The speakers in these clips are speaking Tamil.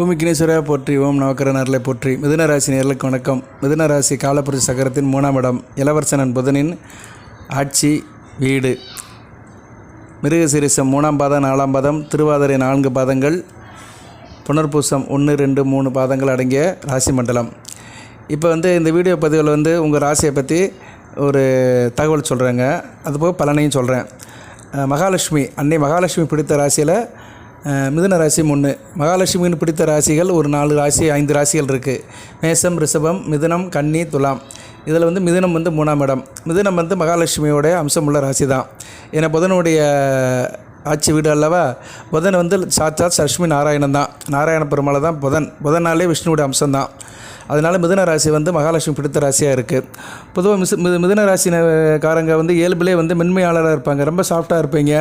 ஓமிக்கினேஸ்வரா போற்றி ஓம் நவக்கரனர்களை போற்றி. மிதுனராசி நேர்களுக்கு வணக்கம். மிதுனராசி காலப்புரி சக்கரத்தின் மூணாம் இடம் இளவரசனன் புதனின் ஆட்சி வீடு. மிருகசிரிசம் மூணாம் பாதம் நாலாம் பாதம் திருவாதிரை நான்கு பாதங்கள் புனர்பூசம் ஒன்று ரெண்டு மூணு பாதங்கள் அடங்கிய ராசி மண்டலம். இப்போ வந்து இந்த வீடியோ பதிவில் வந்து உங்கள் ராசியை பற்றி ஒரு தகவல் சொல்கிறேங்க அதுபோக பலனையும் சொல்கிறேன் மகாலட்சுமி அன்னை மகாலட்சுமி பிடித்த ராசியில் மிதுன ராசி ஒன்று மகாலட்சுமியின் பிடித்த ராசிகள் ஒரு நாலு ராசி ஐந்து ராசிகள் இருக்குது மேசம் ரிஷபம் மிதுனம் கன்னி துலாம். இதில் வந்து மிதுனம் வந்து மூணாம் இடம். மிதுனம் வந்து மகாலட்சுமியோட அம்சமுள்ள ராசி தான் ஏன்னா புதனுடைய ஆட்சி வீடு அல்லவா புதன் வந்து சாட்சாத் சஷ்மி நாராயணன் தான். நாராயண பெருமாளை தான் புதன். புதனாலே விஷ்ணுவோட அம்சம்தான். அதனால் மிதுன ராசி வந்து மகாலட்சுமி பிடித்த ராசியாக இருக்குது பொதுவாக மிஸ் மிது மிதுன ராசிக்காரங்க வந்து இயல்பிலே வந்து மென்மையாளராக இருப்பாங்க. ரொம்ப சாஃப்டாக இருப்பீங்க.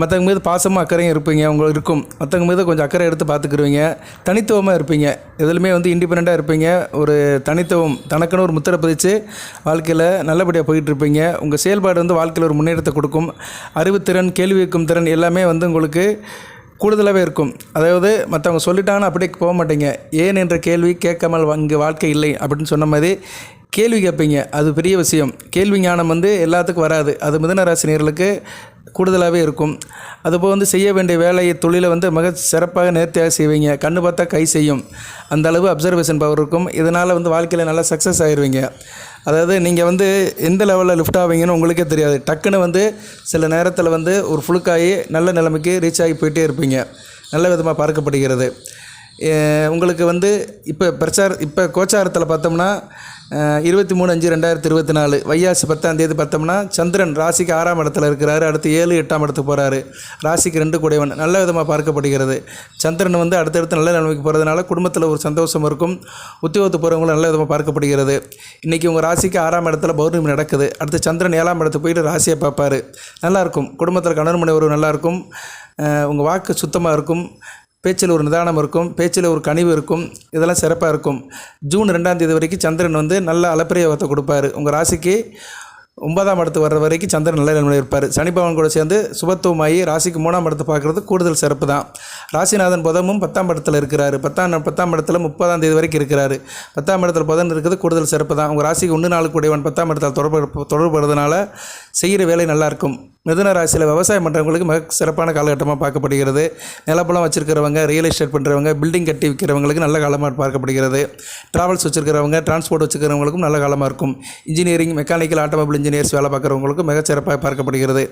மற்றவங்க மீது பாசமாக அக்கறையும் இருப்பீங்க உங்களுக்கு இருக்கும். மற்றவங்க மீது கொஞ்சம் அக்கறை எடுத்து பார்த்துக்குருவீங்க. தனித்துவமாக இருப்பீங்க. எதுலையுமே வந்து இண்டிபெண்ட்டாக இருப்பீங்க. ஒரு தனித்துவம் தனக்குன்னு ஒரு முத்திரை பதிச்சு வாழ்க்கையில் நல்லபடியாக போயிட்டு இருப்பீங்க உங்கள் செயல்பாடு வந்து வாழ்க்கையில் ஒரு முன்னேற்றத்தை கொடுக்கும். அறிவுத்திறன் கேள்வி வைக்கும் திறன் எல்லாமே வந்து உங்களுக்கு கூடுதலாகவே இருக்கும். அதாவது மற்றவங்க சொல்லிட்டாங்கன்னு அப்படியே போக மாட்டீங்க. ஏன் என்ற கேள்வி கேட்காமல் இங்கே வாழ்க்கை இல்லை அப்படின்னு சொன்ன மாதிரி கேள்வி கேட்பீங்க. அது பெரிய விஷயம். கேள்வி ஞானம் வந்து எல்லாத்துக்கும் வராது. அது மிதனராசினியர்களுக்கு கூடுதலாகவே இருக்கும். அதுபோல் வந்து செய்ய வேண்டிய வேலையை தொழிலை வந்து மிக சிறப்பாக நேர்த்தியாக செய்வீங்க. கண்ணு பார்த்தா கை செய்யும். அந்த அளவு அப்சர்வேஷன் பவர் இருக்கும். இதனால் வந்து வாழ்க்கையில் நல்லா சக்ஸஸ் ஆயிடுவீங்க அதாவது நீங்கள் வந்து எந்த லெவலில் லிஃப்ட் ஆவீங்கன்னு உங்களுக்கே தெரியாது. டக்குன்னு வந்து சில நேரத்தில் வந்து ஒரு ஃபுளுக்காகி நல்ல நிலைமைக்கு ரீச் ஆகி போயிட்டே இருப்பீங்க. நல்ல விதமாக பார்க்கப்படுகிறது. உங்களுக்கு வந்து இப்போ பிரச்சார இப்போ கோச்சாரத்தில் பார்த்தோம்னா இருபத்தி மூணு அஞ்சு ரெண்டாயிரத்தி இருபத்தி நாலு வையாசி பத்தாம் தேதி பார்த்தோம்னா சந்திரன் ராசிக்கு ஆறாம் இடத்துல இருக்கிறாரு. அடுத்து ஏழு எட்டாம் இடத்துக்கு போகிறாரு ராசிக்கு ரெண்டு கூடையவன். நல்ல விதமாக பார்க்கப்படுகிறது. சந்திரன் வந்து அடுத்தடுத்து நல்ல நிலைமைக்கு போகிறதுனால குடும்பத்தில் ஒரு சந்தோஷம் இருக்கும். உத்தியோகத்து போகிறவங்களும் நல்ல விதமாக பார்க்கப்படுகிறது. இன்றைக்கி உங்கள் ராசிக்கு ஆறாம் இடத்துல பௌர்ணமி நடக்குது. அடுத்து சந்திரன் ஏழாம் இடத்துக்கு போயிட்டு ராசியை பார்ப்பாரு. நல்லாயிருக்கும் குடும்பத்தில் கணவன் மனைவர் நல்லாயிருக்கும் உங்கள் வாக்கு சுத்தமாக இருக்கும். பேச்சில் ஒரு நிதானம் இருக்கும் பேச்சில் ஒரு கனிவு இருக்கும் இதெல்லாம் சிறப்பாக இருக்கும். ஜூன் ரெண்டாம் தேதி வரைக்கும் சந்திரன் வந்து நல்ல அலப்பிரயோகத்தை கொடுப்பார். கொடுப்பாரு உங்கள் ராசிக்கு ஒன்பதாம் இடத்து வர்ற வரைக்கும் சந்திரன் நல்ல நிலைமையில் இருப்பார். சனி கூட சேர்ந்து சுபத்துவமாகி ராசிக்கு மூணாம் இடத்தை பார்க்குறது கூடுதல் சிறப்பு தான். ராசிநாதன் புதமும் பத்தாம் இடத்துல இருக்கிறார். பத்தாம் பத்தாம் இடத்துல முப்பதாம் தேதி வரைக்கும் இருக்கிறார். பத்தாம் இடத்துல புதன் இருக்கிறது கூடுதல் சிறப்பு தான். உங்கள் ராசிக்கு ஒன்று நாளுக்கு உடையவன் பத்தாம் இடத்துல தொடர்பு தொடர்புறதுனால செய்கிற வேலை நல்லாயிருக்கும். மிதுன ராசியில் விவசாயம் பண்ணுறவங்களுக்கு மிக சிறப்பான காலகட்டமாக பார்க்கப்படுகிறது. நிலப்பலம் வச்சுருக்கிறவங்க ரியல் எஸ்டேட் பண்ணுறவங்க பில்டிங் கட்டி விற்கிறவங்களுக்கு நல்ல காலமாக பார்க்கப்படுகிறது. ட்ராவல்ஸ் வச்சுருக்கிறவங்க டிரான்ஸ்போர்ட் வச்சுருக்கிறவங்களுக்கும் நல்ல காலமாக இருக்கும். இன்ஜினியரிங் மெக்கானிக்கல் ஆட்டோமொபைல் இன்ஜினியர்ஸ் வேலை பார்க்குறவங்களுக்கும் மிக சிறப்பாக பார்க்கப்படுகிறது.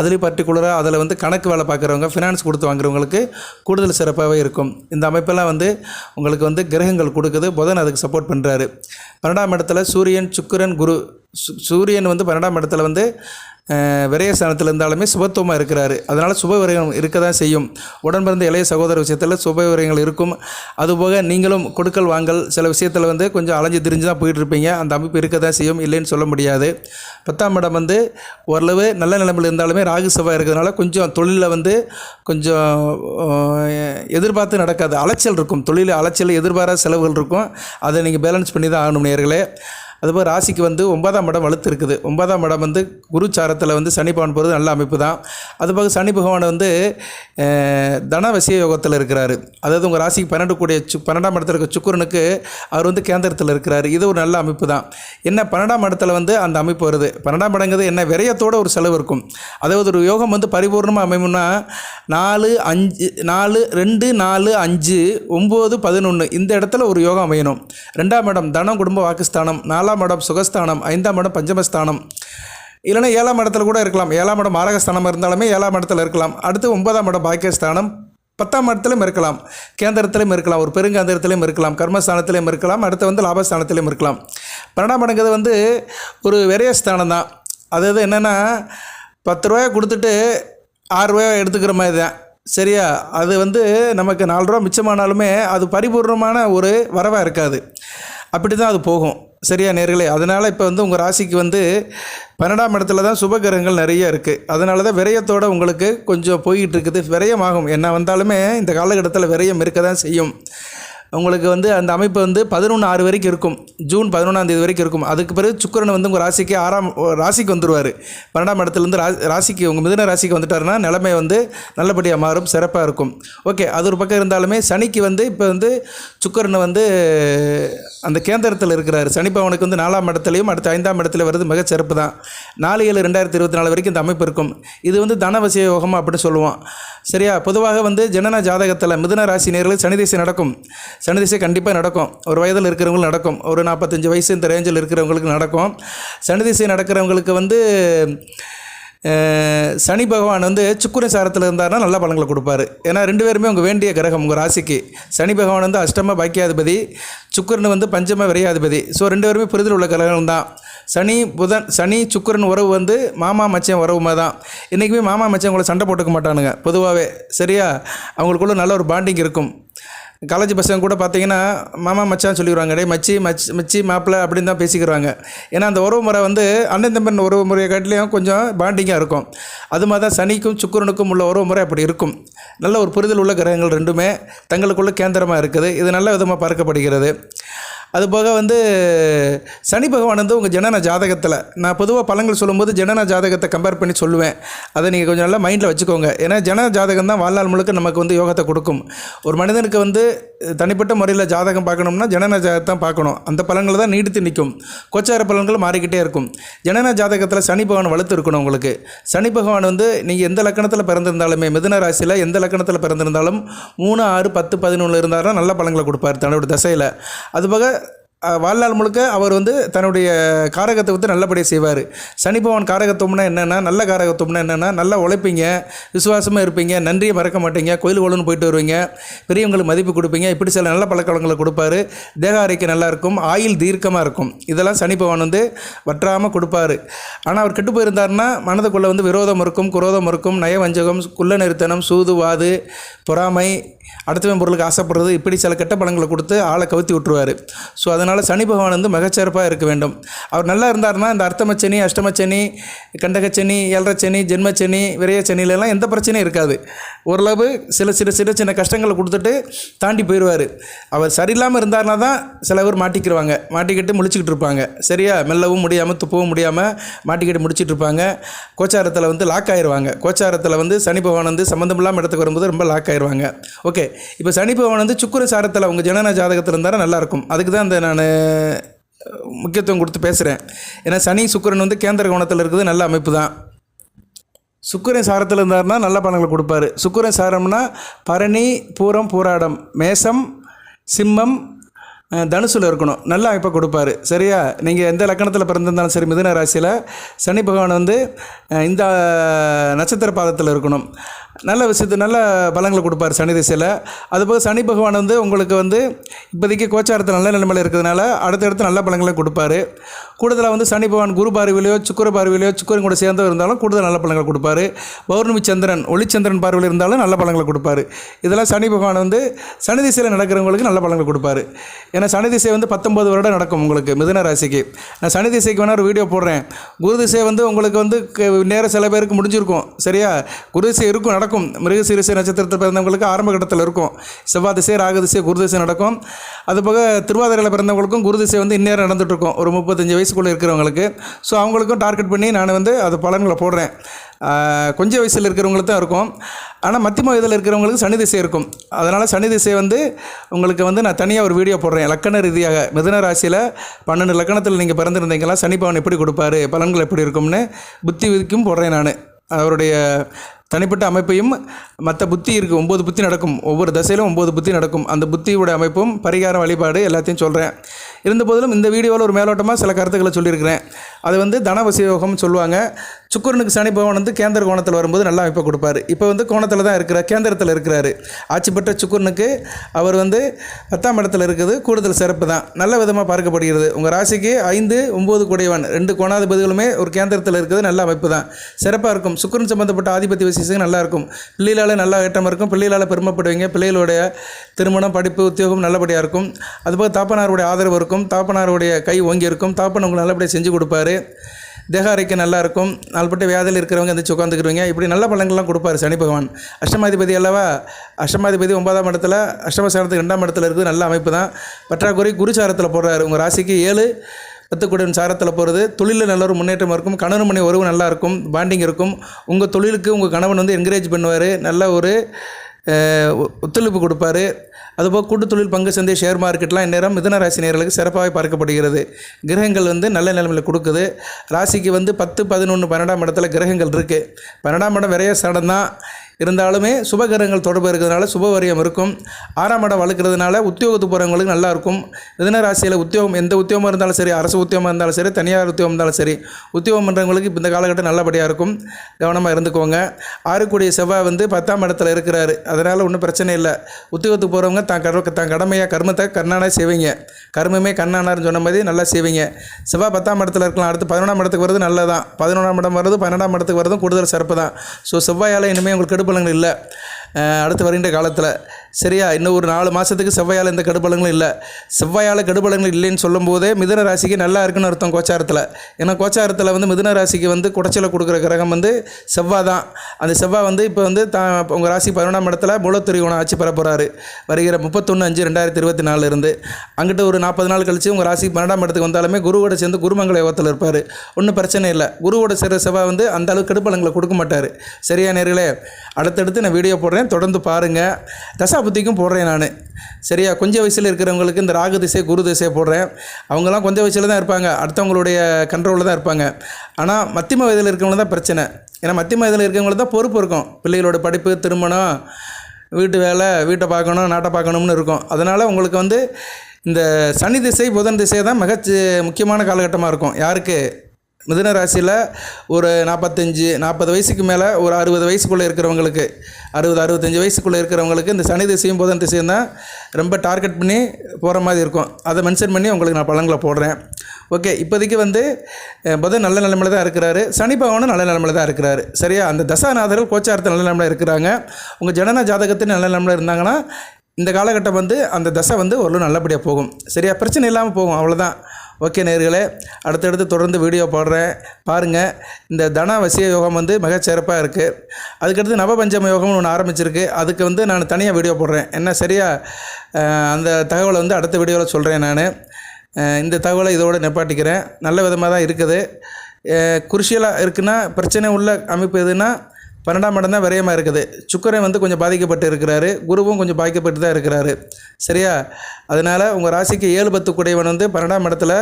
அதுலேயும் பர்டிகுலராக அதில் வந்து கணக்கு வேலை பார்க்குறவங்க ஃபினான்ஸ் கொடுத்து வாங்குறவங்களுக்கு கூடுதல் சிறப்பாகவே இருக்கும். இந்த அமைப்பெல்லாம் வந்து உங்களுக்கு வந்து கிரகங்கள் கொடுக்குது. புதன் அதுக்கு சப்போர்ட் பண்ணுறாரு பன்னெண்டாம் இடத்துல சூரியன் சுக்கிரன் குரு சூரியன் வந்து பன்னெண்டாம் இடத்துல வந்து விரயஸ்தானத்தில் இருந்தாலுமே சுபத்துவமாக இருக்கிறாரு. அதனால் சுப விரயம் இருக்க தான் செய்யும். உடன் பிறந்த இளைய சகோதர விஷயத்தில் சுப விரயங்கள் இருக்கும். அதுபோக நீங்களும் கொடுக்கல் வாங்கல் சில விஷயத்தில் வந்து கொஞ்சம் அலைஞ்சு திரிஞ்சு தான் போயிட்டுருப்பீங்க. அந்த அமைப்பு இருக்க தான் செய்யும். இல்லைன்னு சொல்ல முடியாது. பத்தாம் இடம் வந்து ஓரளவு நல்ல நிலைமையில் இருந்தாலுமே ராகு செவ்வாய் இருக்கிறதுனால கொஞ்சம் தொழிலில் வந்து கொஞ்சம் எதிர்பார்த்து நடக்காது. அலைச்சல் இருக்கும். தொழில் அலைச்சல் எதிர்பாராத செலவுகள் இருக்கும். அதை நீங்கள் பேலன்ஸ் பண்ணி தான் ஆகணும் நேர்களே. அதுபோல் ராசிக்கு வந்து ஒன்பதாம் இடம் வலுத்து இருக்குது. ஒன்பதாம் இடம் வந்து குரு சாரத்தில் வந்து சனி பகவான் போகிறது நல்ல அமைப்பு தான். அதுபோக சனி பகவான் வந்து தனவசிய யோகத்தில் இருக்கிறார். அதாவது உங்கள் ராசிக்கு பன்னெண்டு கூடிய சு பன்னெண்டாம் இடத்துல இருக்க சுக்கிரனுக்கு அவர் வந்து கேந்திரத்தில் இருக்கிறார். இது ஒரு நல்ல அமைப்பு தான். என்ன பன்னெண்டாம் இடத்துல வந்து அந்த அமைப்பு வருது? பன்னெண்டாம் இடங்கிறது என்ன விரயத்தோட ஒரு செலவு இருக்கும். அதாவது ஒரு யோகம் வந்து பரிபூர்ணமாக அமையும்னா நாலு அஞ்சு நாலு ரெண்டு நாலு அஞ்சு ஒம்பது பதினொன்று இந்த இடத்துல ஒரு யோகம் அமையணும். ரெண்டாம் இடம் தனம் குடும்ப வாக்குஸ்தானம். நாலாம் இடம் சுகஸ்தானம் ஐந்தாம் இடம் பஞ்சமஸ்தானம். இல்லைன்னா ஏழாம் இடத்துல கூட இருக்கலாம். ஏழாம் இடம் மாரகஸ்தானம் இருந்தாலுமே ஏழாம் இடத்துல இருக்கலாம். அடுத்து ஒன்பதாம் இடம் பாக்கியஸ்தானம். பத்தாம் இடத்துலையும் இருக்கலாம். கேந்திரத்திலையும் இருக்கலாம். ஒரு பெருங்கேந்திரத்திலையும் இருக்கலாம். கர்மஸ்தானத்திலையும் இருக்கலாம். அடுத்து வந்து லாபஸ்தானத்திலையும் இருக்கலாம். பன்னெண்டாம் இடங்கிறது வந்து ஒரு விரயஸ்தானம் தான். அதாவது என்னென்னா பத்து ரூபாயை கொடுத்துட்டு ஆறுரூவா எடுத்துக்கிற மாதிரி தான். சரியா? அது வந்து நமக்கு நாலு ரூபா மிச்சமானாலுமே அது பரிபூர்ணமான ஒரு வரவாக இருக்காது. அப்படி தான் அது போகும். சரியா நேர்களே? அதனால் இப்போ வந்து உங்கள் ராசிக்கு வந்து பன்னெண்டாம் இடத்துல தான் சுபகிரகங்கள் நிறைய இருக்குது அதனால தான் விரயத்தோடு உங்களுக்கு கொஞ்சம் போய்கிட்டு இருக்குது. விரயமாகும். என்ன வந்தாலுமே இந்த காலகட்டத்தில் விரயம் இருக்க தான் செய்யும். உங்களுக்கு வந்து அந்த அமைப்பு வந்து பதினொன்று ஆறு வரைக்கும் இருக்கும். ஜூன் பதினொன்றாம் தேதி வரைக்கும் இருக்கும். அதுக்கு பிறகு சுக்கரன் வந்து உங்கள் ராசிக்கு ஆறாம் ராசிக்கு வந்துடுவார் பன்னெண்டாம் இடத்துலேருந்து ரா ராசிக்கு உங்கள் மிதுன ராசிக்கு வந்துட்டாருன்னா நிலைமை வந்து நல்லபடியாக மாறும் சிறப்பாக இருக்கும். ஓகே அது ஒரு பக்கம் இருந்தாலுமே சனிக்கு வந்து இப்போ வந்து சுக்கரன் வந்து அந்த கேந்திரத்தில் இருக்கிறார். சனிப்பவனுக்கு வந்து நாலாம் இடத்துலையும் அடுத்த ஐந்தாம் இடத்துல வருது மிக சிறப்பு தான். நாலு ஏழு ரெண்டாயிரத்தி இருபத்தி நாலு வரைக்கும் இந்த அமைப்பு இருக்கும். இது வந்து தனவசிய யோகம் அப்படின்னு சொல்லுவோம். சரியா? பொதுவாக வந்து ஜனன ஜாதகத்தில் மிதுன ராசி நேரில் சனி திசை நடக்கும். சனி திசை கண்டிப்பாக நடக்கும். ஒரு வயதில் இருக்கிறவங்களுக்கு நடக்கும். ஒரு நாற்பத்தஞ்சு வயசு இந்த ரேஞ்சில் இருக்கிறவங்களுக்கு நடக்கும். சனி திசை நடக்கிறவங்களுக்கு வந்து சனி பகவான் வந்து சுக்குர சாரத்தில் இருந்தார்னா நல்ல பலன்களை கொடுப்பாரு. ஏன்னா ரெண்டு பேருமே உங்கள் வேண்டிய கிரகம் உங்கள் ராசிக்கு. சனி பகவான் வந்து அஷ்டம பாக்கியாதிபதி சுக்கரன் வந்து பஞ்சம விரையாதிபதி. ஸோ ரெண்டு பேருமே புரிதல் உள்ள கிரகம் தான். சனி புதன் சனி சுக்கரன் உறவு வந்து மாமா மச்சன் உறவுமா தான். இன்றைக்குமே மாமா மச்சன் உங்களை சண்டை போட்டுக்க மாட்டானுங்க. பொதுவாகவே சரியா? அவங்களுக்குள்ள நல்ல ஒரு பாண்டிங் இருக்கும். காலேஜ் பசங்க கூட பார்த்தீங்கன்னா மாமா மச்சான் சொல்லிடுவாங்க டே மச்சி மச் மச்சி மாப்பிள்ளை அப்படின்னு தான் பேசிக்கிறாங்க. ஏன்னா அந்த உறவு முறை வந்து அண்ணன் தம்பன் உறவு முறையை காட்டிலையும் கொஞ்சம் பாண்டிங்காக இருக்கும். அது மாதிரி தான் சனிக்கும் சுக்கிரனுக்கும் உள்ள உறவு முறை அப்படி இருக்கும். நல்ல ஒரு புரிதல் உள்ள கிரகங்கள் ரெண்டுமே தங்களுக்குள்ள கேந்திரமாக இருக்குது. இது நல்ல விதமாக பார்க்கப்படுகிறது. அதுபோக வந்து சனி பகவான் வந்து உங்கள் ஜனன ஜாதகத்தில் நான் பொதுவாக பழங்கள் சொல்லும்போது ஜனன ஜாதகத்தை கம்பேர் பண்ணி சொல்லுவேன். அதை நீங்கள் கொஞ்சம் நல்லா மைண்டில் வச்சுக்கோங்க. ஏன்னா ஜன ஜாதகம் தான் வாழ்நாள் முழுக்க நமக்கு வந்து யோகத்தை கொடுக்கும். ஒரு மனிதனுக்கு வந்து தனிப்பட்ட முறையில் ஜாதகம் பார்க்கணும்னா ஜனன ஜாதகத்தை தான் பார்க்கணும். அந்த பலன்கள் தான் நீடித்து நிற்கும். கோச்சார பலன்கள் மாறிக்கிட்டே இருக்கும். ஜனன ஜாதகத்தில் சனி பகவான் வலுத்து இருக்கணும் உங்களுக்கு. சனி பகவான் வந்து நீங்கள் எந்த லக்கணத்தில் பிறந்திருந்தாலுமே மிதுன ராசியில் எந்த லக்கணத்தில் பிறந்திருந்தாலும் மூணு ஆறு பத்து பதினொன்று இருந்தாருன்னா நல்ல பலன்களை கொடுப்பார் தன்னோட தசையில். அதுபோக வாழ்நாள் முழுக்க அவர் வந்து தன்னுடைய காரகத்தை வந்து நல்லபடியாக செய்வார். சனி பகவான் காரகத்துவம்னா என்னென்னா நல்ல காரகத்துவம்னா என்னென்னா நல்லா உழைப்பீங்க விசுவாசமாக இருப்பீங்க நன்றியை மறக்க மாட்டீங்க கோயில் கோளுன்னு போயிட்டு வருவீங்க பெரியவங்களுக்கு மதிப்பு கொடுப்பீங்க இப்படி சில நல்ல பழக்கவழங்களை கொடுப்பாரு. தேக ஆரோக்கியம் நல்லாயிருக்கும் ஆயில் ஆயுள் தீர்க்கமாக இருக்கும். இதெல்லாம் சனி பகவான் வந்து வற்றாமல் கொடுப்பாரு. ஆனால் அவர் கெட்டு போயிருந்தாருன்னா மனதுக்குள்ளே வந்து விரோதம் இருக்கும் குரோதம் இருக்கும் நயவஞ்சகம் குள்ள நிறுத்தனம் சூது வாது பொறாமை அடுத்தவன் பொருளுக்கு ஆசைப்படுறது இப்படி சில கெட்ட பழங்களை கொடுத்து ஆளை கவுத்தி விட்டுருவார். ஸோ அதனால் சனி பகவான் வந்து மிகச்சிறப்பாக இருக்க வேண்டும். அவர் நல்லா இருந்தாருன்னா இந்த அர்த்தமச்சனி அஷ்டமச்சனி கண்டகச்சனி ஏழரச்சனி ஜென்மச்சனி விரையச்சனிலெல்லாம் எந்த பிரச்சனையும் இருக்காது. ஓரளவு சில சில சின்ன சின்ன கஷ்டங்களை கொடுத்துட்டு தாண்டி போயிடுவார். அவர் சரியில்லாமல் இருந்தார்னா தான் சில பேர் மாட்டிக்கிடுவாங்க மாட்டிக்கிட்டு முழிச்சிக்கிட்டு இருப்பாங்க. சரியா? மெல்லவும் முடியாமல் துப்பவும் முடியாமல் மாட்டிக்கிட்டு முடிச்சிட்டு இருப்பாங்க. கோச்சாரத்தில் வந்து லாக் ஆயிடுவாங்க கோச்சாரத்தில் வந்து சனி பகவான் வந்து சம்மந்தம் இல்லாமல் இடத்துக்கு வரும்போது ரொம்ப லாக் ஆயிடுவாங்க ஓகே இப்போ சனி பகவான் வந்து சுக்குர சாரத்தில் உங்கள் ஜனன ஜாதகத்தில் இருந்தால் நல்லாயிருக்கும் அதுக்கு தான் இந்த நான் முக்கியத்துவம் கொடுத்து பேசுகிறேன் ஏன்னா சனி சுக்கிரன் வந்து கேந்திர கோணத்தில் இருக்குது நல்ல அமைப்பு தான் சுக்கிரன் சாரத்தில் இருந்தாருன்னா நல்ல பலன்களை கொடுப்பாரு. சுக்கிரன் சாரம்னா பரணி பூரம் பூராடம் மேசம் சிம்மம் தனுசுல இருக்கணும். நல்ல அமைப்பை கொடுப்பாரு. சரியா? நீங்கள் எந்த லக்கணத்தில் பிறந்திருந்தாலும் சரி மிதுன ராசியில் சனி பகவான் வந்து இந்த நட்சத்திர பாதத்தில் இருக்கணும். நல்ல விஷயத்து நல்ல பலங்களை கொடுப்பார் சனி திசையில். அதுபோக சனி பகவான் வந்து உங்களுக்கு வந்து இப்போதைக்கு கோச்சாரத்தில் நல்ல நிலைமையில் இருக்கிறதுனால அடுத்தடுத்து நல்ல பலங்களை கொடுப்பாரு. கூடுதலாக வந்து சனி பகவான் குரு பார்வையிலையோ சுக்கர பார்வையிலையோ சுக்கரன் கூட சேர்ந்து இருந்தாலும் கூடுதல் நல்ல பலங்களை கொடுப்பாரு. பௌர்ணமி சந்திரன் ஒளிச்சந்திரன் பார்வையில் இருந்தாலும் நல்ல பலங்களை கொடுப்பாரு. இதெல்லாம் சனி பகவான் வந்து சனி திசையில் நடக்கிறவங்களுக்கு நல்ல பலங்களை கொடுப்பாரு. ஏன்னா சனி திசை வந்து பத்தொம்பது வருடம் நடக்கும் உங்களுக்கு மிதுன ராசிக்கு. நான் சனி திசைக்கு வேணால் ஒரு வீடியோ போடுறேன். குரு திசை வந்து உங்களுக்கு வந்து க- நேரம் சில பேருக்கு முடிஞ்சிருக்கும். சரியா? குரு திசை இருக்கும் நடக்கும். மிருகசீரிசை நட்சத்திரத்தில் பிறந்தவங்களுக்கு ஆரம்ப கட்டத்தில் இருக்கும். செவ்வாய் திசை ராகு திசை குரு திசை நடக்கும். அதுபோக திருவாதிரையில் பிறந்தவங்களுக்கும் குரு திசை வந்து இந்நேரம் நடந்துகிட்ருக்கும் ஒரு முப்பத்தஞ்சு வயசுக்குள்ளே இருக்கிறவங்களுக்கு. ஸோ அவங்களுக்கும் டார்கெட் பண்ணி நான் வந்து அது பலன்களை போடுறேன். கொஞ்சம் வயசில் இருக்கிறவங்களுக்கு தான் இருக்கும். ஆனால் மத்தியம வயதில் இருக்கிறவங்களுக்கு சனி திசை இருக்கும். அதனால் சனி திசை வந்து உங்களுக்கு வந்து நான் தனியாக ஒரு வீடியோ போடுறேன். லக்கண ரீதியாக மிதன ராசியில் பன்னெண்டு லக்கணத்தில் நீங்கள் பிறந்திருந்தீங்களா சனி பவன் எப்படி கொடுப்பாரு பலன்கள் எப்படி இருக்கும்னு புத்தி விதிக்கும் போடுறேன் நான். அவருடைய தனிப்பட்ட அமைப்பையும் மற்ற புத்தி இருக்குது ஒம்பது புத்தி நடக்கும். ஒவ்வொரு தசையிலும் ஒம்பது புத்தி நடக்கும். அந்த புத்தியோட அமைப்பும் பரிகார வழிபாடு எல்லாத்தையும் சொல்கிறேன் இருந்த போதிலும் இந்த வீடியோவில் ஒரு மேலோட்டமாக சில கருத்துக்களை சொல்லியிருக்கிறேன். அது வந்து தனவசியோகம்னு சொல்லுவாங்க. சுக்கிரனுக்கு சனி பகவான் வந்து கேந்திர கோணத்தில் வரும்போது நல்ல அமைப்பை கொடுப்பாரு. இப்போ வந்து கோணத்தில் தான் இருக்கிறார் கேந்திரத்தில் இருக்கிறாரு. ஆட்சி பெற்ற சுக்கிரனுக்கு அவர் வந்து பத்தாம் இடத்துல இருக்குது கூடுதல் சிறப்பு தான். நல்ல விதமாக பார்க்கப்படுகிறது. உங்கள் ராசிக்கு ஐந்து ஒம்பது குடையவன் ரெண்டு கோணாதிபதிகளுமே ஒரு கேந்திரத்தில் இருக்கிறது நல்ல அமைப்பு தான். சிறப்பாக இருக்கும். சுக்கிரன் சம்பந்தப்பட்ட ஆதிபத்திய விசேஷம் நல்லா இருக்கும். பிள்ளைகளால் நல்லா ஏற்றம் இருக்கும். பிள்ளைகளால் பெருமைப்படுவீங்க. பிள்ளைகளுடைய திருமணம் படிப்பு உத்தியோகம் நல்லபடியாக இருக்கும். அதுபோக தாப்பனாருடைய ஆதரவு இருக்கும். தாப்பனாருடைய கை ஓங்கி இருக்கும். தாப்பன் உங்களுக்கு நல்லபடியாக செஞ்சு கொடுப்பாரு. தேக அறைக்கு நல்லாயிருக்கும். நாள்பட்டு நாள்பட்ட வியாதியில் இருக்கிறவங்க எந்திரிச்சு உட்காந்துக்குருவீங்க. இப்படி நல்ல பலன்கள்லாம் கொடுப்பாரு சனி பகவான். அஷ்டமாதிபதி அல்லவா? அஷ்டமாதிபதி ஒன்பதாம் இடத்துல அஷ்டமசாரத்துக்கு ரெண்டாம் இடத்துல இருக்குது. நல்ல அமைப்பு தான். பற்றாக்குறை குருச்சாரத்தில் போடுறாரு. உங்கள் ராசிக்கு ஏழு பத்துக்குடன் சாரத்தில் போகிறது தொழிலில் நல்ல ஒரு முன்னேற்றம் இருக்கும். கணவன் மணி உறவு நல்லா இருக்கும் பாண்டிங் இருக்கும். உங்கள் தொழிலுக்கு உங்கள் கணவன் வந்து என்கரேஜ் பண்ணுவார். நல்ல ஒரு ஒத்துழைப்பு கொடுப்பாரு. அதுபோல் கூட்டு தொழில் பங்கு சந்தை ஷேர் மார்க்கெட்லாம் இந்நேரம் மிதன ராசி நேர்களுக்கு சிறப்பாக பார்க்கப்படுகிறது. கிரகங்கள் வந்து நல்ல நிலைமையில் கொடுக்குது. ராசிக்கு வந்து பத்து பதினொன்று பன்னெண்டாம் இடத்துல கிரகங்கள் இருக்குது பன்னெண்டாம் இடம் விரைய சடம் தான் இருந்தாலுமே சுபகிரகங்கள் தொடர்பு இருக்கிறதுனால சுபவரியம் இருக்கும். ஆறாம் இடம் வளர்க்குறதுனால உத்தியோகத்துக்கு போகிறவங்களுக்கு நல்லா இருக்கும் ராசியில் உத்தியோகம் எந்த உத்தியோகமாக இருந்தாலும் சரி அரசு உத்தியோகமாக இருந்தாலும் சரி தனியார் உத்தியோகம் இருந்தாலும் சரி உத்தியோகம் பண்ணுறவங்களுக்கு இந்த காலகட்டம் நல்லபடியாக இருக்கும். கவனமாக இருந்துக்கோங்க. ஆறுக்கூடிய செவ்வாய் வந்து பத்தாம் இடத்துல இருக்கிறாரு. அதனால் ஒன்றும் பிரச்சனை இல்லை. உத்தியோகத்துக்கு போகிறவங்க தான் கட தான் கடமையாக கர்மத்தை கண்ணானா செய்வீங்க. கர்மமே கண்ணானார்னு சொன்ன மாதிரி நல்லா செய்வீங்க. செவ்வாய் பத்தாம் இடத்துல இருக்கலாம். அடுத்து பதினொன்றாம் இடத்துக்கு வருது நல்லதான் பதினொன்றாம் இடம் வருது பன்னெண்டாம் இடத்துக்கு வரதும் கூடுதல் சிறப்பு தான் ஸோ செவ்வாயால் இனிமேல் உங்களுக்கு பலன்கள் இல்லை. அடுத்து வருகின்ற காலத்தில் சரியா? இன்னும் ஒரு நாலு மாதத்துக்கு செவ்வாயால் எந்த கெடுபலங்களும் இல்லை. செவ்வாயால் கெடுபலங்கள் இல்லைன்னு சொல்லும்போதே மிதன ராசிக்கு நல்லா இருக்குன்னு அர்த்தம் கோச்சாரத்தில். ஏன்னா கோச்சாரத்தில் வந்து மிதுன ராசிக்கு வந்து குடைச்சலை கொடுக்குற கிரகம் வந்து செவ்வாய் தான். அந்த செவ்வாய் வந்து இப்போ வந்து தான் உங்கள் ராசி பதினொன்றாம் இடத்துல மூலத்திரிகோணம் ஆட்சி பெற போகிறாரு வருகிற முப்பத்தொன்று அஞ்சு ரெண்டாயிரத்தி இருபத்தி நாலுலேருந்து அங்கிட்ட ஒரு நாற்பது நாள் கழிச்சு உங்கள் ராசி பன்னெண்டாம் இடத்துக்கு வந்தாலுமே குருவோட சேர்ந்து குருமங்கல யோகத்தில் இருப்பார். ஒன்றும் பிரச்சனை இல்லை. குருவோட சேர்ற செவ்வாய் வந்து அந்த அளவுக்கு கெடுபலங்களை கொடுக்க மாட்டார். சரியா நேர்களே? அடுத்தடுத்து நான் வீடியோ போடுறேன். தொடர்ந்து பாருங்கள் தசா புத்திக்கும் போடுறேன் நான். சரியா? கொஞ்ச வயசில் இருக்கிறவங்களுக்கு இந்த ராகு திசை குரு திசை போடுறேன். அவங்கெல்லாம் கொஞ்சம் வயசில் தான் இருப்பாங்க. அடுத்தவங்களுடைய கண்ட்ரோலில் தான் இருப்பாங்க. ஆனால் மத்தியம வயதில் இருக்கிறவங்க தான் பிரச்சனை. ஏன்னா மத்தியம வயதில் இருக்கிறவங்களுக்கு தான் பொறுப்பு இருக்கும். பிள்ளைகளோட படிப்பு திருமணம் வீட்டு வேலை வீட்டை பார்க்கணும் நாட்டை பார்க்கணும்னு இருக்கும். அதனால் உங்களுக்கு வந்து இந்த சனி திசை புதன் திசை தான் மிக முக்கியமான காலகட்டமாக இருக்கும். யாருக்கு? மிதுன ராசியில் ஒரு நாற்பத்தஞ்சு நாற்பது வயசுக்கு மேலே ஒரு அறுபது வயசுக்குள்ளே இருக்கிறவங்களுக்கு அறுபது அறுபத்தஞ்சு வயசுக்குள்ளே இருக்கிறவங்களுக்கு இந்த சனி திசையும் புதன் திசையும் தான் ரொம்ப டார்கெட் பண்ணி போகிற மாதிரி இருக்கும். அதை மென்ஷன் பண்ணி உங்களுக்கு நான் பழங்களை போடுறேன். ஓகே இப்போதைக்கு வந்து புதன் நல்ல நிலமையில தான் இருக்கிறாரு. சனி பகவானும் நல்ல நிலமையில தான் இருக்கிறாரு. சரியா? அந்த தசாநாதர்கள் கோச்சாரத்தில் நல்ல நிலமையில இருக்கிறாங்க. உங்கள் ஜனன ஜாதகத்தில் நல்ல நிலமையில இருந்தாங்கன்னா இந்த காலகட்டம் வந்து அந்த தசை வந்து ஓரளவு நல்லபடியாக போகும். சரியா? பிரச்சனை இல்லாமல் போகும். அவ்வளோதான் ஓகே நேர்களே அடுத்தடுத்து தொடர்ந்து வீடியோ போடுறேன். பாருங்கள் இந்த தன வசிய யோகம் வந்து மிகச்சிறப்பாக இருக்குது அதுக்கடுத்து நவபஞ்சம யோகம்னு ஒன்று ஆரம்பிச்சிருக்கு. அதுக்கு வந்து நான் தனியாக வீடியோ போடுறேன். என்ன சரியாக அந்த தகவலை வந்து அடுத்த வீடியோவில் சொல்கிறேன் நான். இந்த தகவலை இதோட நிப்பாட்டிக்கிறேன். நல்ல விதமாக தான் இருக்குது. குருஷியலாக இருக்குன்னா பிரச்சனை உள்ள அமைப்பு எதுன்னா பன்னெண்டாம் இடம் தான் விரயமாக இருக்குது. சுக்கரன் வந்து கொஞ்சம் பாதிக்கப்பட்டு இருக்கிறாரு. குருவும் கொஞ்சம் பாதிக்கப்பட்டு தான் இருக்கிறாரு. சரியா? அதனால் உங்கள் ராசிக்கு ஏழு பத்து குடையவன் வந்து பன்னெண்டாம் இடத்துல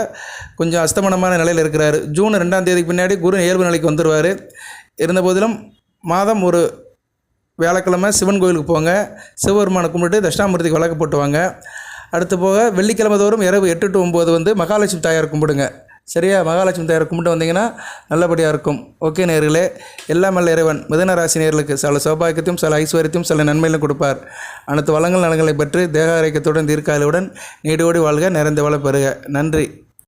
கொஞ்சம் அஸ்தமனமான நிலையில் இருக்கிறாரு. ஜூன் ரெண்டாம் தேதிக்கு பின்னாடி குரு இயல்பு நிலைக்கு வந்துடுவார் இருந்தபோதிலும் மாதம் ஒரு வியாழக்கிழமை சிவன் கோயிலுக்கு போங்க. சிவபெருமானை கும்பிட்டு தட்சிணாமூர்த்திக்கு விளக்கு போட்டுவாங்க. அடுத்து போக வெள்ளிக்கிழமை தோறும் இரவு எட்டு டு ஒம்பது வந்து மகாலட்சுமி தாயார் கும்பிடுங்க. சரியா? மகாலட்சுமி தாயார் கும்பிட்டு வந்தீங்கன்னா நல்லபடியாக இருக்கும். ஓகே நேர்களே எல்லாம் நல்ல இறைவன். மிதன ராசி நேர்களுக்கு சில சௌபாகியத்தையும் சில ஐஸ்வர்யத்தையும் சில நன்மையிலும் கொடுப்பார். அனைத்து வளங்கள் நலங்களை பெற்று தேக ஆரோக்கியத்துடன் தீர்க்காலுடன் நீடோடி வாழ்க நிறைந்த வள பெறுக. நன்றி.